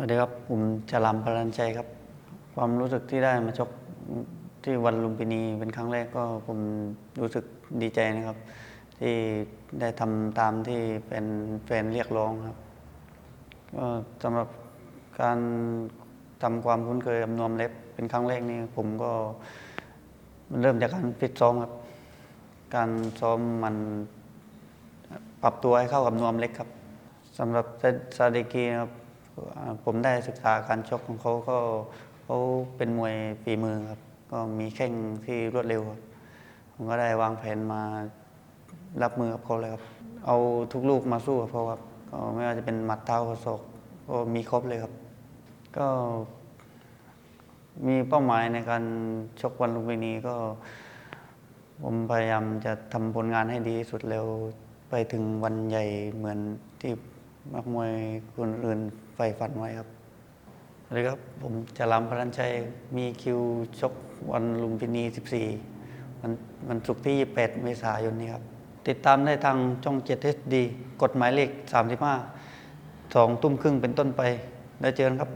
สวัสดีครับ ผมจรัมพลันชัยครับ ความรู้สึกที่ได้มาชกที่วันลุมพินีเป็นครั้งแรกก็ผมรู้สึกดีใจนะครับ ที่ได้ทำตามที่เป็นแฟนเรียกร้องครับก็สำหรับการทำความคุ้นเคยกับนวมเล็บเป็นครั้งแรกนี่ผมก็มันเริ่มจากการฟิตซ้อมครับ การซ้อมมันปรับตัวให้เข้ากับนวมเล็กครับสำหรับซาดิกีนะครับ ผมได้ศึกษาการชกของเขาก็เขาเป็นมวยฝีมือครับ ก็มีแข้งที่รวดเร็วครับผมก็ได้วางแผนมารับมือกับเขาเลยครับ เอาทุกลูกมาสู้กับเขาครับก็ไม่ว่าจะเป็นหมัดเท้าศอกก็มีครบเลยครับ ก็มีเป้าหมายในการชกวันลุมพินีก็ ผมพยายามจะทำผลงานให้ดีที่สุดเร็วไปถึงวันใหญ่เหมือนที่ นักมวยคนอื่นใฝ่ฝันไว้ครับสวัสดีครับผมจรำพลันชัยมีคิวชกวันลุมพินี 14 วันวันศุกร์ที่ 28 เมษายนนี้ครับ ติดตามได้ทางช่อง 7 HD กฎหมายเลข 35 2 ทุ่มครึ่งเป็นต้นไป ได้เจอกันครับ